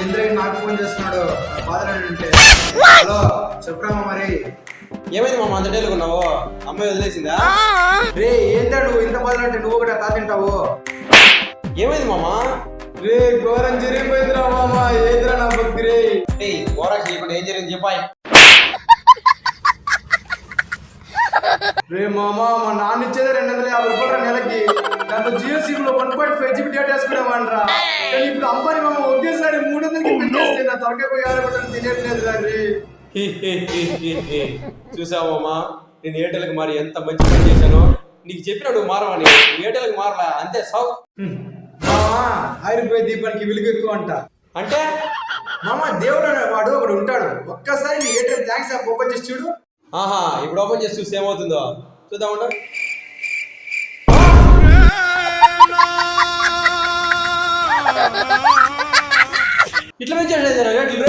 ఏంద్ర నాకు ఫోన్ చేస్తున్నాడు? బాధలంటే హలో చెప్పరామా మరి? ఏమైంది మామ? అంత డేలుగా ఉన్నావు? అమ్మాయి వదిలేసిందా? రే ఏంటా నువ్వు? ఇంత బాధలంటే నువ్వు కూడా తా తింటావు. ఏమైంది మామ? రే ఘోరం జరిగిపోయిందిరా మామ. ఏంద్రా నా భక్తి రే? ఓరా చేయకుండా ఏం జరిగింది చెప్పాయి. రే మామ మా నాన్న ఇచ్చేది రెండు వందల యాభై రూపాయలు నెలకి. దాంట్లో జియో సిమ్లో one point five GB data వేసుకునేవాడిరా కానీ ఇప్పుడు అంబానీ మామ ఒకేసారి మూడు వందలకి పెట్టేస్తే నా తలకాయ పోయి ఆడబట్టని తినేట్లేదు రే చూసావమ్మా నేను ఏటలకు మారి ఎంత మంచి పని చేశానో? నీకు చెప్పినా నువ్వు మారవని ఏటలకు మారలా? అంతే సావు. మామ ఆయుర్వేద దీపానికి వెలుగు ఎక్కువ అంట. అంటే? మామ దేవుడు అనే వాడు ఒకడు ఉంటాడు. ఒక్కసారి నీ ఏటీఎం థ్యాంక్స్ యాప్ ఓపెన్ చేసి చూడు. ఆహా ఇప్పుడు ఓపెన్ చేసి చూస్తే ఏమవుతుందో? చూద్దాం ఇట్లా పెంచేసేది రేట్లు